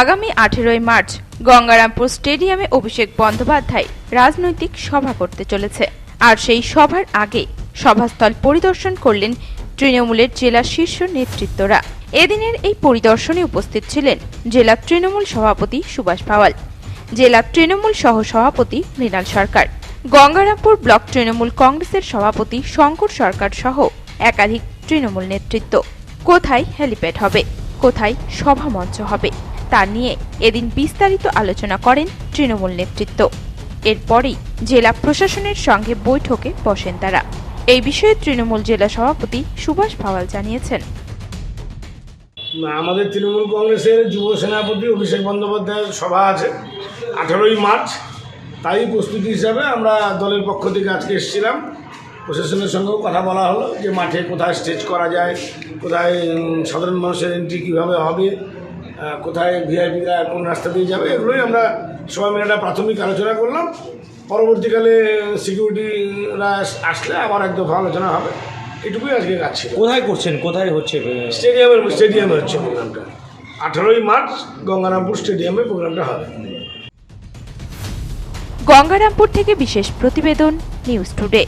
আগামী আঠেরোই মার্চ গঙ্গারামপুর স্টেডিয়ামে অভিষেক বন্দ্যোপাধ্যায় রাজনৈতিক সভা করতে চলেছে। আর সেই সভার আগে সভাস্থল পরিদর্শন করলেন তৃণমূলের জেলা শীর্ষ নেতৃত্বরা। এদিনের এই পরিদর্শনে উপস্থিত ছিলেন জেলা তৃণমূল সভাপতি সুভাষ পাওয়াল, জেলা তৃণমূল সহ সভাপতি মৃণাল সরকার, গঙ্গারামপুর ব্লক তৃণমূল কংগ্রেসের সভাপতি শঙ্কর সরকার সহ একাধিক তৃণমূল নেতৃত্ব। কোথায় হেলিপ্যাড হবে? কোথায় সভা মঞ্চ হবে? তা নিয়ে এদিন বিস্তারিত আলোচনা করেন তৃণমূল নেতৃত্ব। এরপরেই জেলা প্রশাসনের সঙ্গে বৈঠকে বসেন তারা। এই বিষয়ে তৃণমূল জেলা সভাপতি সুভাষ ভাওয়াল জানিয়েছেন। আমাদের তৃণমূল কংগ্রেসের যুব সেনাপতি অভিষেক বন্দ্যোপাধ্যায়ের সভা আছে আঠারোই মার্চ। তাই প্রস্তুতি হিসাবে আমরা দলের পক্ষ থেকে আজকে এসেছিলাম। প্রশাসনের সঙ্গেও কথা বলা হলো যে মাঠে কোথায় স্টেজ করা যায়, কোথায় সাধারণ মানুষের এন্ট্রি কীভাবে হবে কোথায় ভিআইপিরা কোন রাস্তা দিয়ে যাবে এগুলোই আমরা সবাই মিলে একটা প্রাথমিক আলোচনা করলাম। পরবর্তীকালে সিকিউরিটিরা আসলে আবার এক দফা আলোচনা হবে। এটুকুই আজকে কাজ ছিল। কোথায় করছেন? কোথায় হচ্ছে স্টেডিয়ামের স্টেডিয়ামে হচ্ছে প্রোগ্রামটা। আঠারোই মার্চ গঙ্গারামপুর স্টেডিয়ামে প্রোগ্রামটা হবে। গঙ্গারামপুর থেকে বিশেষ প্রতিবেদন নিউজ টুডে।